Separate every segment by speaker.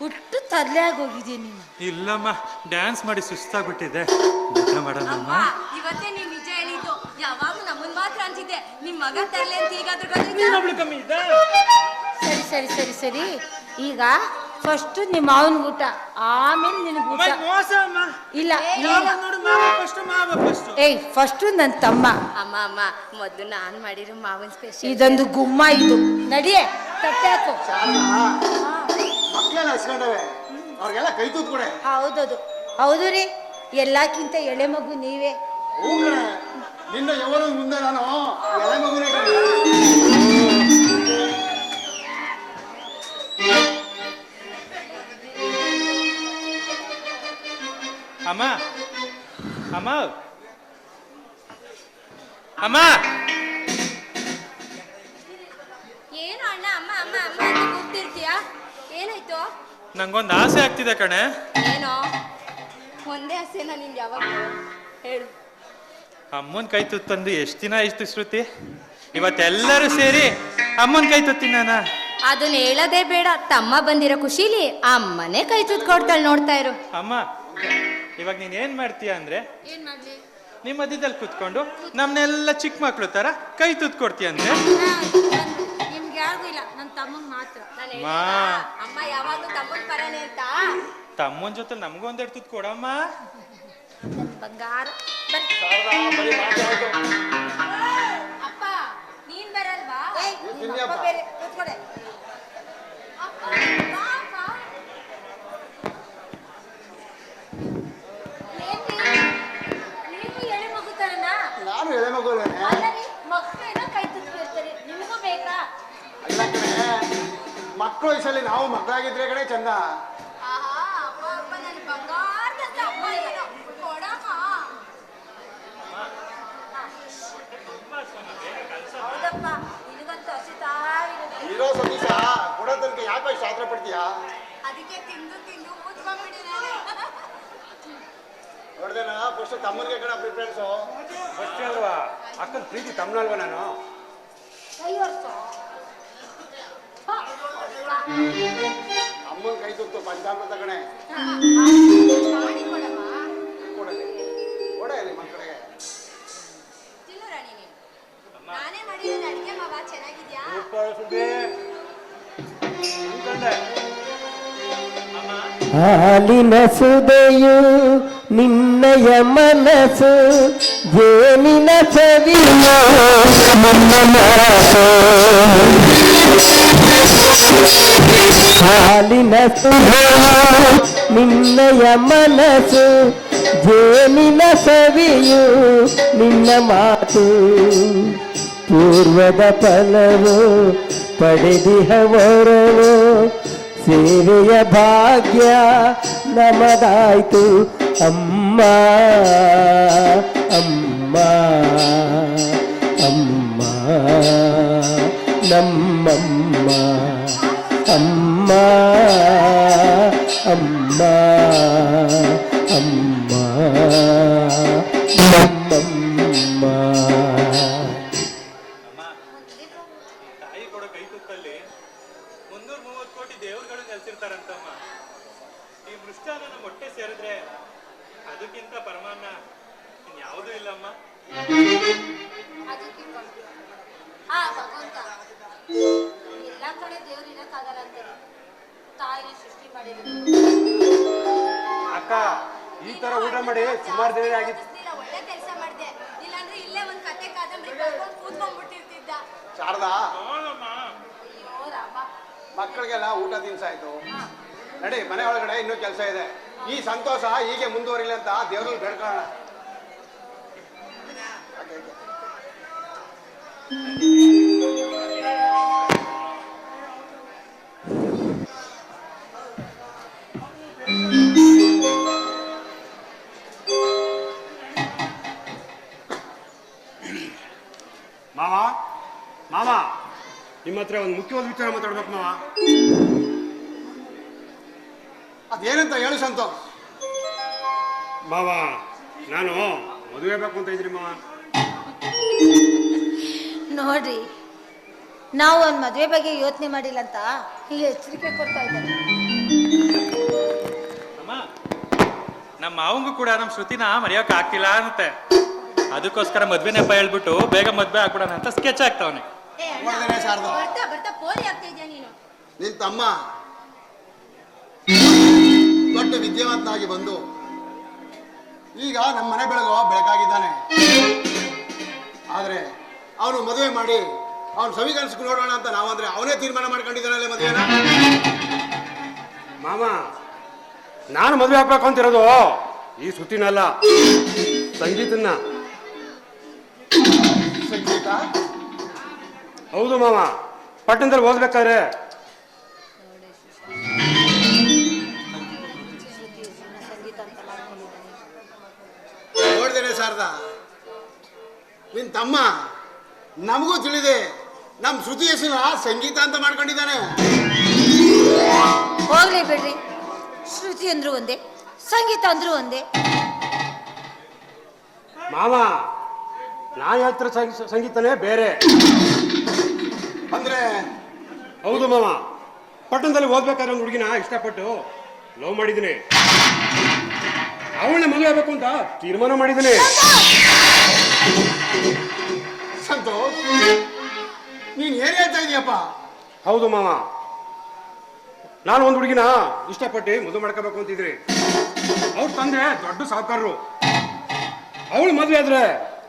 Speaker 1: ಹುಟ್ಟು ತಲೆ ಆಗೋಗಿದೀಯ ನೀನು.
Speaker 2: ಇಲ್ಲಮ್ಮ ಡ್ಯಾನ್ಸ್ ಮಾಡಿ ಸುಸ್ತಾಗ್ಬಿಟ್ಟಿದೆ. ಊಟ ಮಾಡೋಣ
Speaker 3: ಇವತ್ತೇ ನೀನ್ ನಿಜ ಹೇಳಿದ್ದು. ಯಾವಾಗ ನಮ್ಮನ್ ಮಾತ್ರ ಅಂತಿದ್ದೆ. ನಿಮ್ ಮಗ ತರಲೆ ಅಂತ?
Speaker 2: ನೀನೊಬ್ಳು ಕಮ್ಮಿ ಇದ್ದ?
Speaker 1: ಸರಿ ಸರಿ ಸರಿ ಸರಿ. ಈಗ ಫಸ್ಟ್ ನಿಮ್ಮ ಮಾವನ ಊಟ ಆಮೇಲೆ ನಿನಗೆ ಊಟ.
Speaker 2: ಮೋಸ ಅಮ್ಮ.
Speaker 1: ಇಲ್ಲ
Speaker 2: ಯಾವಾಗ. ನೋಡು ಮಾವ ಫಸ್ಟ್ ಮಾವ ಫಸ್ಟ್
Speaker 1: ಏಯ್ ಫಸ್ಟು ನನ್ನ ತಮ್ಮ.
Speaker 3: ಅಮ್ಮ ಅಮ್ಮ ಮೊದ್ಲು ನಾನ್ ಮಾಡಿರೋ ಮಾವನ್ ಸ್ಪೆಷಲ್
Speaker 1: ಇದೊಂದು ಗುಮ್ಮ ಇದು. ನಡಿಯೇ ತಟ್ಟೆ ಹಾಕು.
Speaker 4: ಮಕ್ಕಳೆಲ್ಲ ಹಸ್ಕೊಂಡವೆ. ಅವ್ರಿಗೆಲ್ಲ ಕೈ ತೂತ್ ಕೊಡೆ
Speaker 1: ಹೌದದು. ಹೌದು ರೀ ಎಲ್ಲಕ್ಕಿಂತ ಎಳೆ ಮಗು ನೀವೇ.
Speaker 4: ನಿನ್ನ ಯೌವನ ಮುಂದೆ ನಾನು ಎಳೆ ಮಗುನೇ
Speaker 2: ಅಮ್ಮ. ಅಮ್ಮ. ಅಮ್ಮ.
Speaker 3: ಏನು ಅಣ್ಣ ಅಮ್ಮ ಅಮ್ಮ ಅಮ್ಮ ಅಂತ ಕೂಗ್ತಿರ್ತೀಯ? ಏನಾಯ್ತು?
Speaker 2: ನಂಗೊಂದು ಆಸೆ ಆಗ್ತಿದೆ ಕಣೆ.
Speaker 3: ಏನೋ? ಒಂದೇ ಹಸೆನ ನಿಂಗೆ ಯಾವಾಗ ಹೇಳು.
Speaker 2: ಅಮ್ಮನ ಕೈ ತುತ್ತಂದು ಎಷ್ಟು ದಿನ ಇಷ್ಟು ಶ್ರುತಿ? ಇವತ್ತೆಲ್ಲರೂ ಸೇರಿ ಅಮ್ಮನ ಕೈ ತುತ್ತೀನಿ ನಾನು
Speaker 3: ಅದನ್ನ ಹೇಳೋದೇ ಬೇಡ. ತಮ್ಮ ಬಂದಿರೋ ಖುಷಿಲಿ ಅಮ್ಮನೇ ಕೈ ತುತ್ ಕೊಡ್ತಾಳೆ ನೋಡ್ತಾ ಇರು.
Speaker 2: ಅಮ್ಮ. ಇವಾಗ ನೀನ್ ಏನ್ ಮಾಡ್ತೀಯ ಅಂದ್ರೆ
Speaker 1: ಏನ್ ಮಾಡ್ಲಿ?
Speaker 2: ನಿಮ್ಮ ಮಧ್ಯದಲ್ಲಿ ಕುತ್ಕೊಂಡು ನಮ್ನೆಲ್ಲ ಚಿಕ್ಕ ಮಕ್ಳು ತರ ಕೈ ತುತ್ ಕೊಡ್ತೀಯ ಅಂದ್ರೆ?
Speaker 1: ನಿಮ್ಗೆ ಯಾರಿಗೂ ಇಲ್ಲ ನನ್ನ ತಮ್ಮಂಗೆ ಮಾತ್ರ?
Speaker 2: ಮಾ.
Speaker 3: ಅಮ್ಮ ಯಾವಾಗ್ಲೂ ತಮ್ಮನ್ ಪರನೇ ಅಂತ.
Speaker 2: ತಮ್ಮನ ಜೊತೆ ನಮಗೂ ಒಂದೆರಡು ತುತ್ ಕೊಡಮ್ಮ.
Speaker 1: ನನ್ ಬಂಗಾರ. ಬನ್ನಿ.
Speaker 3: ಅಪ್ಪ ನೀನ್ ಬರಲ್ವಾ?
Speaker 1: ನಿಮ್ಮ ಅಪ್ಪ. ಬೇರೆ ಕೂತ್ಕೊಡೆ.
Speaker 3: ಅಪ್ಪ.
Speaker 4: ಮಕ್ಕಳು ವಯಸ್ಸಲ್ಲಿ ನಾವು ಮಕ್ಕಳಾಗಿದ್ರೆ ಕಡೆ ಚಂದ.
Speaker 3: ಆಹಾ ಅಪ್ಪ ಅಪ್ಪ ನನ್ ಬಂಗಾರದಂತ ಅಪ್ಪ ಏನೋ ಕೊಡಮ್ಮ. ಹೌದಪ್ಪ ನಿನಗಂತೂ ಹಸಿತಾ ಇರುತ್ತೆ
Speaker 4: ಇರೋ ಸತೀಶ ಕೊಡೋ ತನಕ ಯಾಕೆ ಇಷ್ಟು ಆತರ ಪಡ್ತೀಯಾ?
Speaker 3: ಅದಕ್ಕೆ ತಿಂದು ತಿಂದು
Speaker 4: ನೋಡ್ದೇನ ಫಸ್ಟ್ ತಮ್ಮನಿಗೆ ಕಣ ಪ್ರಿಫರೆನ್ಸು
Speaker 5: ಫಸ್ಟ್ ಅಲ್ವಾ? ಅಕ್ಕನ ಪ್ರೀತಿ ತಮ್ಮನಲ್ವಾ ನಾನು.
Speaker 4: ಅಮ್ಮನ ಕೈ ತುತ್ತು ಪಂಚಾಮೃತ ಕಣೆ. ಕೊಡಲಿ
Speaker 3: ನೀನು ಅಡಿಗೆ ಮಾವ ಚೆನ್ನಾಗಿದ್ಯಾ?
Speaker 6: ಹಾಲಿನ ಸುದೆಯು ನಿನ್ನಯ ಮನಸ್ಸು ಜೇನಿನ ಸವಿಯೋ ನಿನ್ನ ಮನಸ್ಸು ಹಾಲಿನ ನಿನ್ನಯ ಮನಸ್ಸು, ಜೇನಿನ ಸವಿಯು, ನಿನ್ನ ಮಾತು. ಪೂರ್ವದ ಫಲವು ಪಡೆದಿಹವರವು, ಸೇವೆಯ ಭಾಗ್ಯ ನಮದಾಯ್ತು. ಅಮ್ಮ ಅಮ್ಮ ಅಮ್ಮ, ನಮ್ಮಮ್ಮ. ಅಮ್ಮ ಅಮ್ಮ ಅಮ್ಮ
Speaker 2: ಕಡೆ
Speaker 1: ದೇವ್ರು ಇರಕ್ಕಾಗಲ್ಲ ಅಂತಾರೆ. ತಾಯಿನ ಸೃಷ್ಟಿ ಮಾಡಿದ್ರು
Speaker 5: ಅಕ್ಕ ಈ ತರ ಊಟ ಮಾಡಿ ಸುಮಾರು ದಿನ ಆಗಿತ್ತು
Speaker 3: ಒಳ್ಳೆ ಕೆಲಸ ಮಾಡಿದೆ. ಇಲ್ಲಾಂದ್ರೆ ಇಲ್ಲೇ ಒಂದ್ ಕತೆ ಕಾದಂಬರಿ ಬರ್ಕೊಂಡು ಕೂತ್ಕೊಂಡ್ಬಿಟ್ಟಿರ್ತಿದ್ದ.
Speaker 4: ಶಾರದಾ?
Speaker 3: ಅಯ್ಯೋ ರಾಮ.
Speaker 4: ಮಕ್ಕಳಿಗೆಲ್ಲ ಊಟ ತಿನ್ಸಾಯ್ತು. ನಡಿ ಮನೆ ಒಳಗಡೆ ಇನ್ನೂ ಕೆಲಸ ಇದೆ. ಈ ಸಂತೋಷ ಹೀಗೆ ಮುಂದುವರಿಲಿ ಅಂತ ದೇವರಲ್ಲಿ ಬೇಡ್ಕೊಳ್ಳೋಣ. ಅದೇನಂತ ಹೇಳು ಸಂತೋ
Speaker 5: ಮಾವ ನಾನು ಮದುವೆ ಬೇಕು ಅಂತ ಇದ್ರಿ ಮಾವ.
Speaker 1: ನೋಡ್ರಿ ನಾವು ಒಂದು ಮದುವೆ ಬಗ್ಗೆ ಯೋಚನೆ ಮಾಡಿಲ್ಲ ಅಂತ ಈ ಎಚ್ಚರಿಕೆ ಕೊಡ್ತಾ ಇದ್ದಾರೆ.
Speaker 2: ಅಮ್ಮ ನಮ್ಮ ಮಾವಂಗೂ ಕೂಡ ನಮ್ಮ ಶ್ರುತಿನ ಮರೆಯೋಕೆ ಆಗ್ತಿಲ್ಲ ಅಂತೆ ಅದಕ್ಕೋಸ್ಕರ ಮದ್ವೆ ನೆಪ ಹೇಳ್ಬಿಟ್ಟು ಬೇಗ ಮದ್ವೆ ಆಗ್ಬಿಡೋಣ ಅಂತ ಸ್ಕೆಚ್ ಆಗ್ತಾವನೆ
Speaker 3: ಬರ್ತಾ ಬರ್ತಾ ಪೋಲಿ ಆಗ್ತಾ ಇದೆಯಾ ನೀನು.
Speaker 4: ನಿನ್ ತಮ್ಮ ದೊಡ್ಡ ವಿದ್ಯಾವಂತನಾಗಿ ಬಂದು ಈಗ ನಮ್ಮ ಮನೆ ಬೆಳಗು ಬೆಳಕಾಗಿದ್ದಾನೆ. ಆದರೆ ಅವನು ಮದುವೆ ಮಾಡಿ ಅವನು ಸಮೀಕರಿಸ್ಕೊ ನೋಡೋಣ ಅಂತ ನಾವಂದ್ರೆ ಅವನೇ ತೀರ್ಮಾನ ಮಾಡ್ಕೊಂಡಿದ್ದಾನಲ್ಲ ಮದುವೆನ?
Speaker 5: ಮಾಮ ನಾನು ಮದುವೆ ಆಗ್ಬೇಕು ಅಂತಿರೋದು ಈ ಸುತ್ತಿನಲ್ಲ ಸಂಗೀತನ್ನ.
Speaker 4: ಸಂಗೀತ?
Speaker 5: ಹೌದು ಮಾಮ ಪಟ್ಟಣದಲ್ಲಿ ಓದ್ಬೇಕಾದ್ರೆ
Speaker 4: ಶಾರದಾ ನಿನ್ ತಮ್ಮ ನಮಗೂ ತಿಳಿದೆ ನಮ್ ಶ್ರುತಿ ಹೆಸರು ಸಂಗೀತ ಅಂತ ಮಾಡ್ಕೊಂಡಿದ್ದಾನೆ.
Speaker 1: ಹೋಗ್ಲಿ ಬಿಡ್ರಿ. ಶ್ರುತಿ ಅಂದ್ರು ಒಂದೇ ಸಂಗೀತ ಅಂದ್ರು ಒಂದೇ.
Speaker 5: ಮಾಮ ನಾನು ಹೇಳ್ತಿರೋ ಸಂಗ- ಸಂಗೀತನೇ ಬೇರೆ.
Speaker 4: ಅಂದ್ರೆ?
Speaker 5: ಹೌದು ಮಾಮ ಪಟ್ಟಣದಲ್ಲಿ ಓದ್ಬೇಕಾದ್ರೆ ಒಂದು ಹುಡುಗಿನ ಇಷ್ಟಪಟ್ಟು ಲವ್ ಮಾಡಿದ್ದೀನಿ. ಅವಳನ್ನ ಮದುವೆ ಆಗ್ಬೇಕು ಅಂತ ತೀರ್ಮಾನ ಮಾಡಿದ್ದೀನಿ
Speaker 4: ಸಂತೋಷ್ ನೀನ್ ಏನ್ ಹೇಳ್ತಾ ಇದೀಯಪ್ಪ?
Speaker 5: ಹೌದು ಮಾಮ ನಾನು ಒಂದು ಹುಡುಗಿನ ಇಷ್ಟಪಟ್ಟು ಮದುವೆ ಮಾಡ್ಕೋಬೇಕು ಅಂತಿದ್ರಿ ಅವ್ರ ತಂದೆ ದೊಡ್ಡ ಸಾಹುಕಾರರು. ಅವಳು ಮದುವೆ ಆದ್ರೆ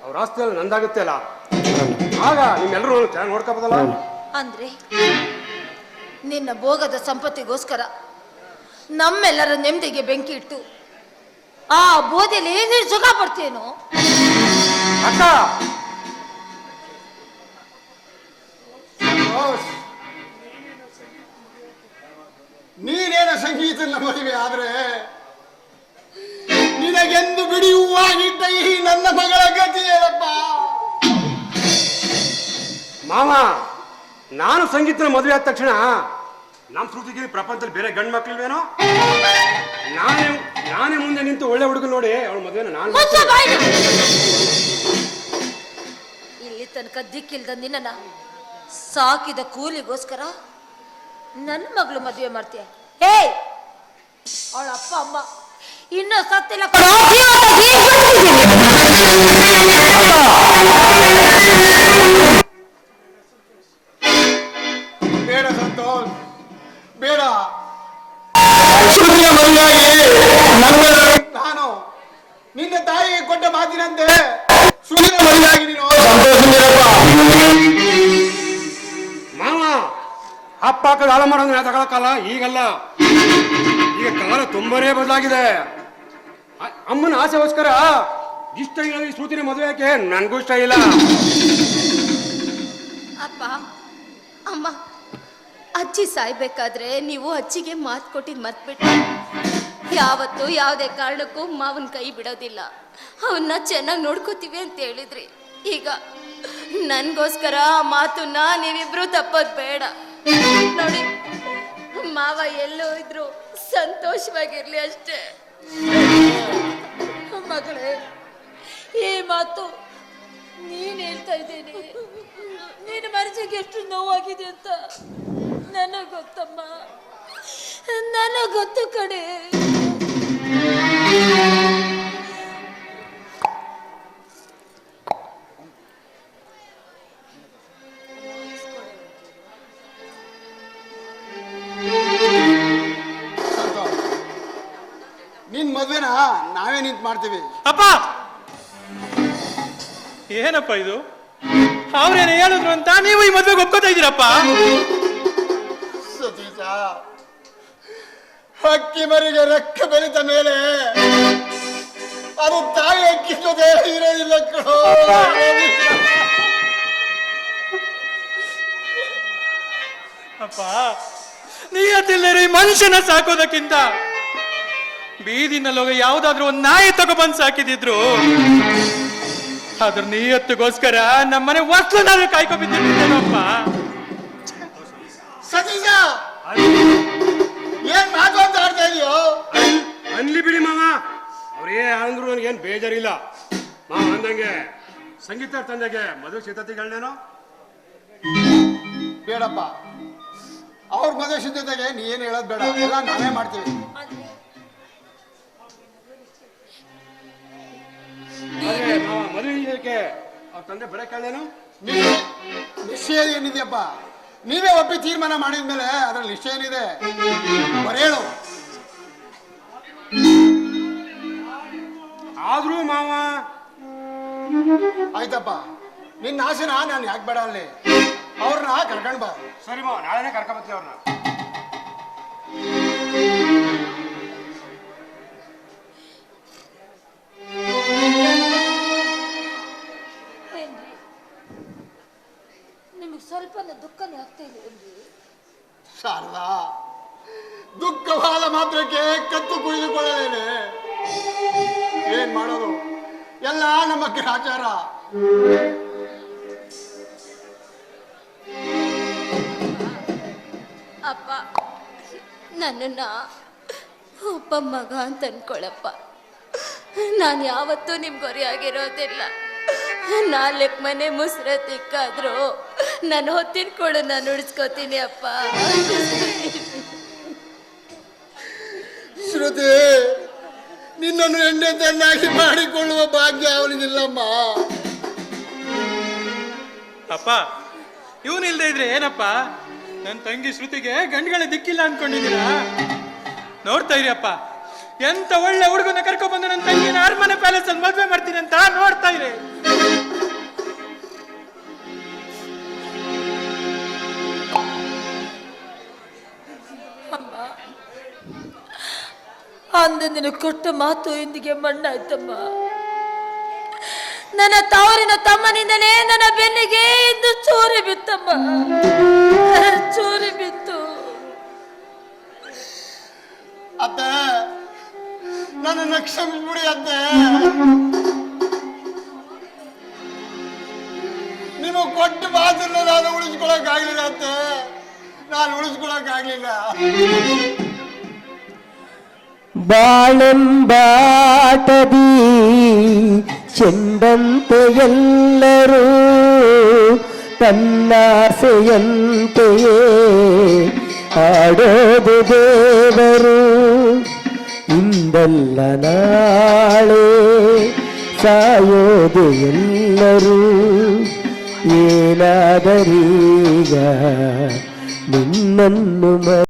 Speaker 5: ಅವ್ರ ಆಸ್ತಿ ಎಲ್ಲ ನಂದಾಗುತ್ತೆ ಅಲ್ಲ? ಆಗ ನಿಮ್ಮೆಲ್ಲರೂ ಚೆನ್ನಾಗಿ ನೋಡ್ಕೋಬೋದಲ್ಲ?
Speaker 1: ಅಂದ್ರೆ ನಿನ್ನ ಭೋಗದ ಸಂಪತ್ತಿಗೋಸ್ಕರ ನಮ್ಮೆಲ್ಲರ ನೆಮ್ಮದಿಗೆ ಬೆಂಕಿ ಇಟ್ಟು ಆ ಬೋಧಿಲಿ ನೀನು ಸುಖ ಪಡ್ತೀಯೇನೋ
Speaker 5: ಅಕ್ಕ!
Speaker 4: ನೀನೇನ ಸಂಗೀತ ಮದುವೆ ಆದ್ರೆ ನಿನಗೆಂದು ಬಿಡಿಯುವಾಗಿದ್ದ ಈ ನನ್ನ ಮಗಳ ಗತಿ ಏನಪ್ಪ?
Speaker 5: ಮಾವ ನಾನು ಸಂಗೀತನ ಮದುವೆ ಆದ ತಕ್ಷಣ ನಮ್ಮ ಶ್ರುತಿಗೆ ಪ್ರಪಂಚದಲ್ಲಿ ಬೇರೆ ಗಂಡು ಮಕ್ಳಿಲ್ವೇನೋ? ನಾನೇ ನಾನೇ ಮುಂದೆ ನಿಂತು ಒಳ್ಳೆ ಹುಡುಗ ನೋಡಿ. ಅವಳ ಮದುವೆ ನಾನು
Speaker 1: ಮುಚ್ಚ ಬಾಯ್ನ. ಇಲ್ಲಿ ತನಕ ದಿಕ್ಕಿಲ್ದ ನಿನ್ನ ಸಾಕಿದ ಕೂಲಿಗೋಸ್ಕರ ನನ್ನ ಮಗಳು ಮದುವೆ ಮಾಡ್ತೀಯ? ಹೇ! ಅವಳ ಅಪ್ಪ ಅಮ್ಮ ಇನ್ನೂ ಸತ್ತಿಲ್ಲ
Speaker 4: ಜೀವನ ಕೊಟ್ಟ ಮಾತಿನಂತೆ. ನೀನು
Speaker 5: ಮಾವ. ಅಪ್ಪ ಕಾಲ ಹಾಳು ಮಾಡೋದು ನಾ ತಗೊಳಕ್ಕಲ್ಲ ಈಗಲ್ಲ. ಈಗ ಕಾಲ ತುಂಬಾನೇ ಬದಲಾಗಿದೆ. ಅಮ್ಮನ ಆಸೆಗೋಸ್ಕರ ಇಷ್ಟ ಇಲ್ಲ ಈ ಶ್ರುತಿನ ಮದುವೆ ಯಾಕೆ ನನಗೂ ಇಷ್ಟ ಇಲ್ಲ.
Speaker 3: ಅಪ್ಪ ಅಮ್ಮ ಅಜ್ಜಿ ಸಾಯ್ಬೇಕಾದ್ರೆ ನೀವು ಅಜ್ಜಿಗೆ ಮಾತು ಕೊಟ್ಟಿದ್ದು ಮರ್ತ್ಬಿಟ್ಟು ಯಾವತ್ತು ಯಾವುದೇ ಕಾರಣಕ್ಕೂ ಮಾವನ ಕೈ ಬಿಡೋದಿಲ್ಲ. ಅವನ್ನ ಚೆನ್ನಾಗಿ ನೋಡ್ಕೋತೀವಿ ಅಂತ ಹೇಳಿದ್ರಿ. ಈಗ ನನಗೋಸ್ಕರ ಆ ಮಾತನ್ನ ನೀವಿಬ್ರು ತಪ್ಪೋದು ಬೇಡ. ನೋಡಿ, ಮಾವ ಎಲ್ಲೋ ಇದ್ರು ಸಂತೋಷವಾಗಿರ್ಲಿ ಅಷ್ಟೇ.
Speaker 1: ಮಗಳೇ, ಈ ಮಾತು ನೀನ್ ಹೇಳ್ತಾ ಇದ್ದೀನಿ. ನಿನ್ನ ಮನಸ್ಸಿಗೆ ಎಷ್ಟು ನೋವಾಗಿದೆ ಅಂತ ನನಗೆ ಗೊತ್ತಮ್ಮ. ನನಗೆ ಗೊತ್ತು ಕಡೆ
Speaker 4: ನಿನ್ ಮದ್ವೆನ ನಾವೇ ನಿಂತು ಮಾಡ್ತೀವಿ.
Speaker 2: ಅಪ್ಪ! ಏನಪ್ಪ ಇದು? ಅವ್ರೇನು ಹೇಳಿದ್ರು ಅಂತ ನೀವು ಈ ಮದ್ವೆಗೆ ಒಪ್ಕೋತಾ ಇದ್ದೀರಪ್ಪ?
Speaker 4: ಸತೀಶ ಹಕ್ಕಿ ಮರಿಗೆ ರೆಕ್ಕೆ ಬೆಳೆದ ಮೇಲೆ ಅದು ತಾಯಿ ಅಕ್ಕಿ ಜೊತೆ ಇರೋದಿಲ್ಲ ಕಣೋ.
Speaker 2: ಅಪ್ಪ ನೀಯತ್ತಿಲ್ಲರಿ ಮನುಷ್ಯನ ಸಾಕೋದಕ್ಕಿಂತ. ಬೀದಿನಲ್ಲಿ ಹೋಗಿ ಯಾವ್ದಾದ್ರು ಒಂದ್ ನಾಯಿ ತಗೊಬಂದ್ ಸಾಕಿದಿದ್ರು. ಅದ್ರ ನೀಯತ್ತಿಗೋಸ್ಕರ ನಮ್ಮನೆ ವಸ್ತು ಕಾಯ್ಕೊ ಬಿದ್ದಿದ್ದೇನಪ್ಪ
Speaker 4: ಸತೀಶ! ಏನ್ ಮಾತು?
Speaker 5: ಅನ್ಲಿ ಬಿಡಿ ಮಾವ. ಅವ್ರೇ ಅಂದ್ರು ನನಗೇನು ಬೇಜಾರಿಲ್ಲ. ಮಾವ ಅಂದಂಗೆ ಸಂಗೀತ ತಂದೆಗೆ ಮದುವೆ ಸಿದ್ಧತೆಗಳನ್ನೇನೋ
Speaker 4: ಬೇಡಪ್ಪ. ಅವ್ರ ಮದುವೆ ಸಿದ್ಧತೆಗೆ ನೀ ಏನು ಹೇಳೋದು ಬೇಡ. ಎಲ್ಲ ನಾವೇ ಮಾಡ್ತೀವಿ.
Speaker 5: ಮಾವ ಮದುವೆ ವಿಷಯಕ್ಕೆ ಅವ್ರ ತಂದೆ ಬರೇ ಕೇಳೇನು
Speaker 4: ನಿಶ್ಚಯ ನಿಶ್ಚಯ ಏನಿದೆಯಪ್ಪ? ನೀವೇ ಒಪ್ಪಿ ತೀರ್ಮಾನ ಮಾಡಿದ್ಮೇಲೆ ಅದ್ರಲ್ಲಿ ನಿಶ್ಚಯ ಏನಿದೆ? ಬರೇಳು
Speaker 5: ಆದ್ರೂ ಮಾವ.
Speaker 4: ಆಯ್ತಪ್ಪ. ನಿನ್ನ ಆಸೆನ ನಾನು ಯಾಕೆ ಬೇಡ ಅಲ್ಲಿ ಅವ್ರನ್ನ ಕರ್ಕೊಂಡ್ ಬಾ.
Speaker 5: ಸರಿ ಮಾವ ನಾಳೆನೇ ಕರ್ಕೊಂಬತ್ತೀವಿ ಅವ್ರನ್ನ.
Speaker 1: ನಿಮಗೆ ಸ್ವಲ್ಪನೂ ದುಃಖನೇ ಆಗ್ತಾ ಇದೆ ಏನ್ರಿ?
Speaker 4: ಶಾರದಾ ದುಃಖವಾದ ಮಾತ್ರಕ್ಕೆ ಕತ್ತು ಕುಯ್ದುಕೊಳ್ಳಲೇನೆ. ಏನ್ ಮಾಡೋದು? ಎಲ್ಲ ನಮ್ಮ ಗ್ರಹಾಚಾರ
Speaker 3: ಅಪ್ಪ ನನ್ನನ್ನ ಒಬ್ಬ ಮಗ ಅಂತ ಅನ್ಕೊಳಪ್ಪ. ನಾನು ಯಾವತ್ತೂ ನಿಮ್ ಗುರಿಯಾಗಿರೋದಿಲ್ಲ ನಾಲ್ಕು ಮನೆ ಮುಸ್ರ ತಿಕ್ಕಾದ್ರು ನಾನು ಹೊತ್ತಿನ ಕೊಡು ನಾನು ಉಳಿಸ್ಕೋತೀನಿ ಅಪ್ಪ.
Speaker 4: ಶ್ರುತಿ! ನಿನ್ನನ್ನು ಎಣ್ಣೆ ತನ್ನಾಗಿ ಮಾಡಿಕೊಳ್ಳುವ ಭಾಗ್ಯ ಅವನಿಗಿಲ್ಲಮ್ಮ.
Speaker 2: ಅಪ್ಪ ಇವನಿಲ್ದೇ ಇದ್ರೆ ಏನಪ್ಪ? ನನ್ನ ತಂಗಿ ಶ್ರುತಿಗೆ ಗಂಡುಗಳೇ ದಿಕ್ಕಿಲ್ಲ ಅನ್ಕೊಂಡಿದ್ದೀರಾ? ನೋಡ್ತಾ ಇರಿ ಅಪ್ಪ ಎಂತ ಒಳ್ಳೆ ಹುಡುಗನ ಕರ್ಕೊಂಡ್ ಬಂದು ನನ್ನ ತಂಗಿನ ಅರಮನೆ ಪ್ಯಾಲೇಸ್ ಅಲ್ಲಿ ಮದ್ವೆ ಮಾಡ್ತೀನಿ ಅಂತ ನೋಡ್ತಾ ಇರಿ.
Speaker 1: ಅಂದು ನಿನಗೆ ಕೊಟ್ಟ ಮಾತು ಇಂದಿಗೆ ಮಣ್ಣಾಯ್ತಮ್ಮ. ನನ್ನ ತವರಿನ ತಮ್ಮನಿಂದಲೇ ನನ್ನ ಬೆನ್ನಿಗೆ ಇಂದು ಚೂರಿ ಬಿತ್ತಮ್ಮ. ಚೂರಿ ಬಿತ್ತು.
Speaker 4: ಅತ್ತೆ ನನ್ನನ್ನು ಕ್ಷಮಿಸ್ಬಿಡಿ ಅದ ನಿಮಗೆ ಕೊಟ್ಟ ಮಾತನ್ನ ನಾನು ಉಳಿಸ್ಕೊಳಕ್ ಆಗ್ಲಿಲ್ಲ ಅತ್ತೆ. ನಾನು ಉಳಿಸ್ಕೊಳಕ್ ಆಗ್ಲಿಲ್ಲ
Speaker 6: ಬಾಳೆಂಬಾಟದಿ ಚೆಂಡಂತೆ ಎಲ್ಲರೂ ತನ್ನಾಸೆಯಂತೆಯೇ ಆಡೋದು ದೇವರು ಇಂದಲ್ಲ ನಾಳೆ ಸಾಯೋದು ಎಲ್ಲರೂ ಏನಾದರೀಗ ನಿನ್ನನ್ನು ಮ